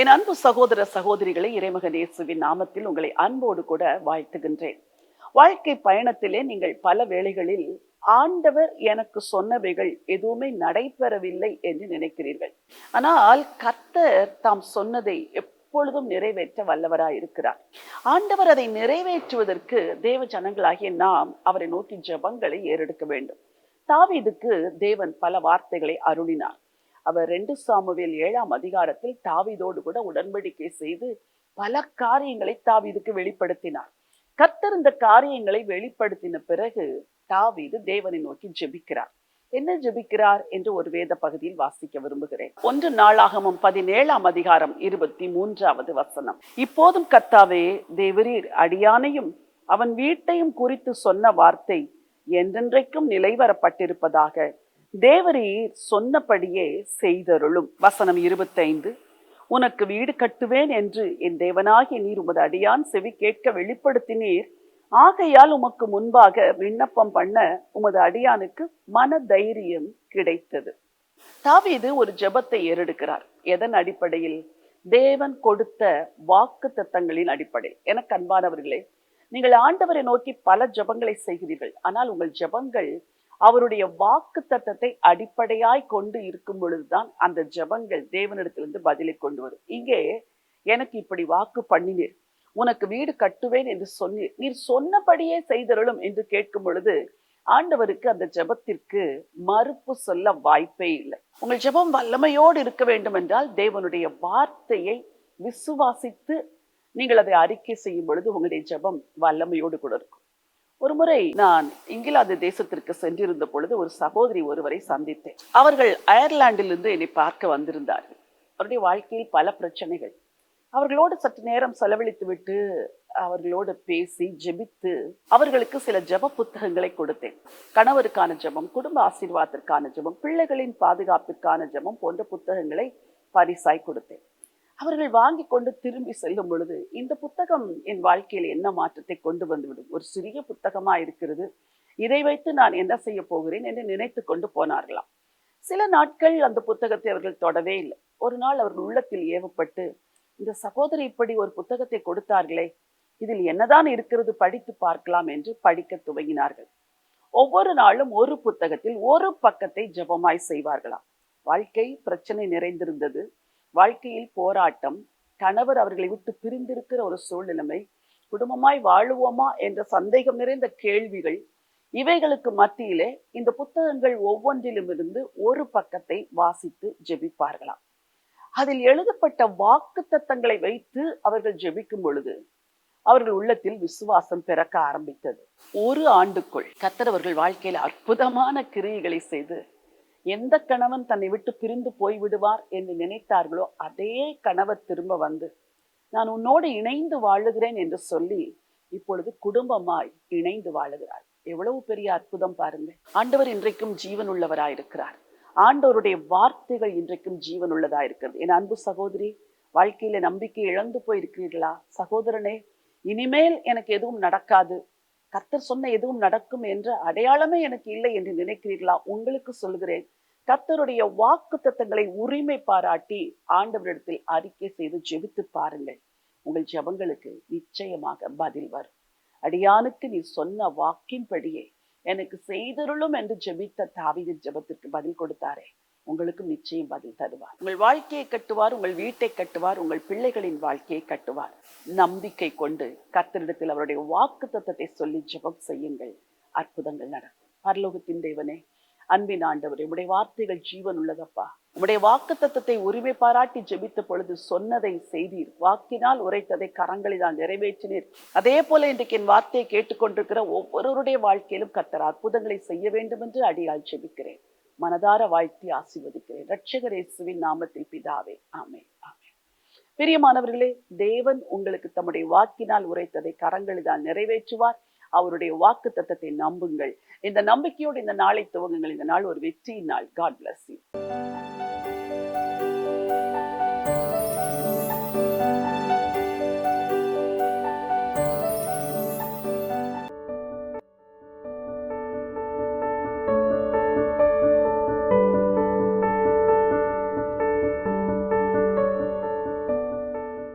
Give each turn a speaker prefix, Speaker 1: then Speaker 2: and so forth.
Speaker 1: என் அன்பு சகோதர சகோதரிகளை இறைமகன் இயேசுவின் நாமத்தில் உங்களை அன்போடு கூட வாழ்த்துகின்றேன். வாழ்க்கை பயணத்திலே நீங்கள் பல வேளைகளில் ஆண்டவர் எனக்கு சொன்னவைகள் எதுவுமே நடைபெறவில்லை என்று நினைக்கிறீர்கள். ஆனால் கர்த்தர் தாம் சொன்னதை எப்பொழுதும் நிறைவேற்ற வல்லவராய் இருக்கிறார். ஆண்டவர் அதை நிறைவேற்றுவதற்கு தேவ ஜனங்களாகிய நாம் அவரை நோக்கி ஜெபங்களை ஏறெடுக்க வேண்டும். தாவீதுக்கு தேவன் பல வார்த்தைகளை அருளினார். அவர் ரெண்டு சாமுவேல் ஏழாம் அதிகாரத்தில் தாவீதோடு கூட உடன்படிக்கை செய்து பல காரியங்களை தாவிதுக்கு வெளிப்படுத்தினார். கத்திருந்த இந்த காரியங்களை வெளிப்படுத்தின பிறகு தாவீது தேவனை நோக்கி ஜெபிக்கிறார். என்ன ஜெபிக்கிறார் என்று ஒரு வேத பகுதியில் வாசிக்க விரும்புகிறேன். ஒன்று நாளாகமும் பதினேழாம் அதிகாரம் இருபத்தி மூன்றாவது வசனம். இப்போதும் கத்தாவே தேவரீர் அடியானையும் அவன் வீட்டையும் குறித்து சொன்ன வார்த்தை என்றென்றைக்கும் நிலைவரப்பட்டிருப்பதாக தேவரீர் சொன்னபடியே செய்தருளும். வசனம் இருபத்தைந்து. உனக்கு வீடு கட்டுவேன் என்று என் தேவனாகிய நீர் உமது அடியான் செவி கேட்க வெளிப்படுத்தினீர். ஆகையால் உமக்கு முன்பாக விண்ணப்பம் பண்ண உமது அடியானுக்கு மன தைரியம் கிடைத்தது. தாவீது ஒரு ஜெபத்தை ஏறெடுக்கிறார். எதன் அடிப்படையில்? தேவன் கொடுத்த வாக்கு தத்தங்களின் அடிப்படையில். எனக்கு அன்பானவர்களே நீங்கள் ஆண்டவரை நோக்கி பல ஜெபங்களை செய்கிறீர்கள். ஆனால் உங்கள் ஜெபங்கள் அவருடைய வாக்கு தத்தத்தை அடிப்படையாய் கொண்டு இருக்கும் பொழுதுதான் அந்த ஜெபங்கள் தேவனிடத்திலிருந்து பதிலை கொண்டு வரும். இங்கே எனக்கு இப்படி வாக்கு பண்ணினீர். உனக்கு வீடு கட்டுவேன் என்று சொன்னீர். நீர் சொன்னபடியே செய்தருளும் என்று கேட்கும் பொழுது ஆண்டவருக்கு அந்த ஜெபத்திற்கு மறுப்பு சொல்ல வாய்ப்பே இல்லை. உங்கள் ஜெபம் வல்லமையோடு இருக்க வேண்டும் என்றால் தேவனுடைய வார்த்தையை விசுவாசித்து நீங்கள் அதை அறிக்கை செய்யும் பொழுது உங்களுடைய ஜெபம் வல்லமையோடு கூட இருக்கும். ஒருமுறை நான் இங்கிலாந்து தேசத்திற்கு சென்றிருந்த பொழுது ஒரு சகோதரி ஒருவரை சந்தித்தேன். அவர்கள் அயர்லாண்டிலிருந்து என்னை பார்க்க வந்திருந்தார்கள். அவருடைய வாழ்க்கையில் பல பிரச்சனைகள். அவர்களோடு சற்று நேரம் செலவழித்து விட்டு அவர்களோடு பேசி ஜெபித்து அவர்களுக்கு சில ஜெப புத்தகங்களை கொடுத்தேன். கணவருக்கான ஜபம் குடும்ப ஆசீர்வாதத்திற்கான ஜபம் பிள்ளைகளின் பாதுகாப்பிற்கான ஜபம் போன்ற புத்தகங்களை பரிசாய் கொடுத்தேன். அவர்கள் வாங்கி கொண்டு திரும்பி செல்லும் பொழுது இந்த புத்தகம் என் வாழ்க்கையில் என்ன மாற்றத்தை கொண்டு வந்துவிடும்? ஒரு சிறிய புத்தகமா இருக்கிறது. இதை வைத்து நான் என்ன செய்ய போகிறேன் என்று நினைத்து கொண்டு போனார்களாம். சில நாட்கள் அந்த புத்தகத்தை அவர்கள் தொடவே இல்லை. ஒரு நாள் அவர்கள் உள்ளத்தில் ஏவப்பட்டு இந்த சகோதரி இப்படி ஒரு புத்தகத்தை கொடுத்தார்களே இதில் என்னதான் இருக்கிறது படித்து பார்க்கலாம் என்று படிக்க துவங்கினார்கள். ஒவ்வொரு நாளும் ஒரு புத்தகத்தில் ஒரு பக்கத்தை ஜெபமாய் செய்வார்களாம். வாழ்க்கை பிரச்சனை நிறைந்திருந்தது. வாழ்க்கையில் போராட்டம் கணவர் அவர்களை விட்டு பிரிந்திருக்கிற ஒரு சூழ்நிலைமை குடும்பமாய் வாழுவோமா என்ற சந்தேகம் நிறைந்த கேள்விகள் இவைகளுக்கு மத்தியிலே இந்த புத்தகங்கள் ஒவ்வொன்றிலும் இருந்து ஒரு பக்கத்தை வாசித்து ஜெபிப்பார்களாம். அதில் எழுதப்பட்ட வாக்கு தத்தங்களை வைத்து அவர்கள் ஜெபிக்கும் பொழுது அவர்கள் உள்ளத்தில் விசுவாசம் பிறக்க ஆரம்பித்தது. ஒரு ஆண்டுக்குள் கத்தரவர்கள் வாழ்க்கையில் அற்புதமான கிரியைகளை செய்து எந்த கணவன் தன்னை விட்டு பிரிந்து போய்விடுவார் என்று நினைத்தார்களோ அதே கணவர் திரும்ப வந்து நான் உன்னோடு இணைந்து வாழுகிறேன் என்று சொல்லி இப்பொழுது குடும்பமாய் இணைந்து வாழுகிறார். எவ்வளவு பெரிய அற்புதம் பாருங்க. ஆண்டவர் இன்றைக்கும் ஜீவன் உள்ளவராயிருக்கிறார் ஆண்டவருடைய வார்த்தைகள் இன்றைக்கும் ஜீவன் உள்ளதா இருக்கிறது. என் அன்பு சகோதரி வாழ்க்கையில நம்பிக்கை இழந்து போயிருக்கிறீர்களா? சகோதரனே இனிமேல் எனக்கு எதுவும் நடக்காது. கர்த்தர் சொன்ன எதுவும் நடக்கும் என்ற அடையாளமே எனக்கு இல்லை என்று நினைக்கிறீர்களா? உங்களுக்கு சொல்கிறேன் கர்த்தருடைய வாக்கு தத்தங்களை உரிமை பாராட்டி ஆண்டவரிடத்தில் அறிக்கை செய்து ஜெபித்து பாருங்கள். உங்கள் ஜபங்களுக்கு நிச்சயமாக பதில் வரும். அடியானுக்கு நீ சொன்ன வாக்கின்படியே எனக்கு செய்தருளும் என்று ஜெபித்த தாவீதின் ஜபத்திற்கு பதில் கொடுத்தாரே. உங்களுக்கும் நிச்சயம் பதில் தருவார். உங்கள் வாழ்க்கையை கட்டுவார் உங்கள் வீட்டை கட்டுவார் உங்கள் பிள்ளைகளின் வாழ்க்கையை கட்டுவார். நம்பிக்கை கொண்டு கத்தரிடத்தில் அவருடைய வாக்கு தத்தத்தை சொல்லி ஜெபம் செய்யுங்கள். அற்புதங்கள் நடக்கும். பரலோகத்தின் தேவனே அன்பின் ஆண்டவர் உடைய வார்த்தைகள் ஜீவன் உள்ளதப்பா. உடைய வாக்கு தத்துவத்தை உரிமை பாராட்டி ஜெபித்த பொழுது சொன்னதை செய்தீர். வாக்கினால் உரைத்ததை கரங்களினால் நிறைவேற்றினீர். அதே போல இன்றைக்கு என் வார்த்தையை கேட்டுக்கொண்டிருக்கிற ஒவ்வொருவருடைய வாழ்க்கையிலும் கத்தர் அற்புதங்களை செய்ய வேண்டும் என்று அடியால் ஜெபிக்கிறேன். மனதார வாழ்த்தி ஆசீர்வதிக்கிறேன். ரட்சகர் இயேசுவின் நாமத்தில் பிதாவே. ஆமே ஆமே பிரியமானவர்களே தேவன் உங்களுக்கு தம்முடைய வாக்கினால் உரைத்ததை கரங்களினால் நிறைவேற்றுவார். அவருடைய வாக்கு தத்தத்தை நம்புங்கள். இந்த நம்பிக்கையோடு இந்த நாளை துவங்குங்கள். இந்த நாள் ஒரு வெற்றியின் நாள். God bless you